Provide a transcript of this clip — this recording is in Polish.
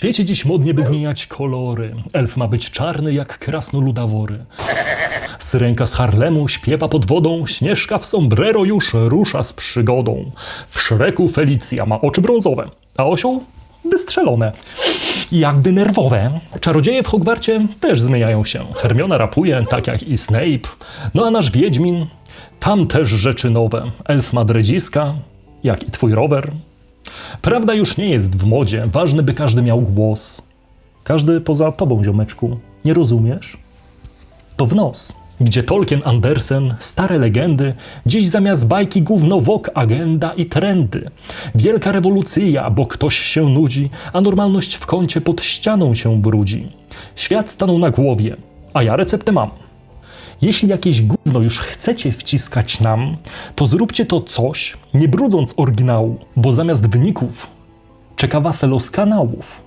świecie dziś modnie by zmieniać kolory. Elf ma być czarny jak krasnoludawory. Syrenka z Harlemu śpiewa pod wodą, Śnieżka w sombrero już rusza z przygodą. W Szreku Felicja ma oczy brązowe, a osioł wystrzelone. Jakby nerwowe. Czarodzieje w Hogwarcie też zmieniają się. Hermiona rapuje, tak jak i Snape. No a nasz Wiedźmin, tam też rzeczy nowe. Elf ma dredziska, jak i twój rower. Prawda już nie jest w modzie, ważne by każdy miał głos. Każdy poza tobą, ziomeczku. Nie rozumiesz? to w nos. Gdzie Tolkien, Andersen, stare legendy, dziś zamiast bajki gówno wok, agenda i trendy. Wielka rewolucja, bo ktoś się nudzi, a normalność w kącie pod ścianą się brudzi. Świat stanął na głowie, a ja receptę mam. Jeśli jakieś gówno już chcecie wciskać nam, to zróbcie to coś, nie brudząc oryginału, bo zamiast wyników czeka was los kanałów.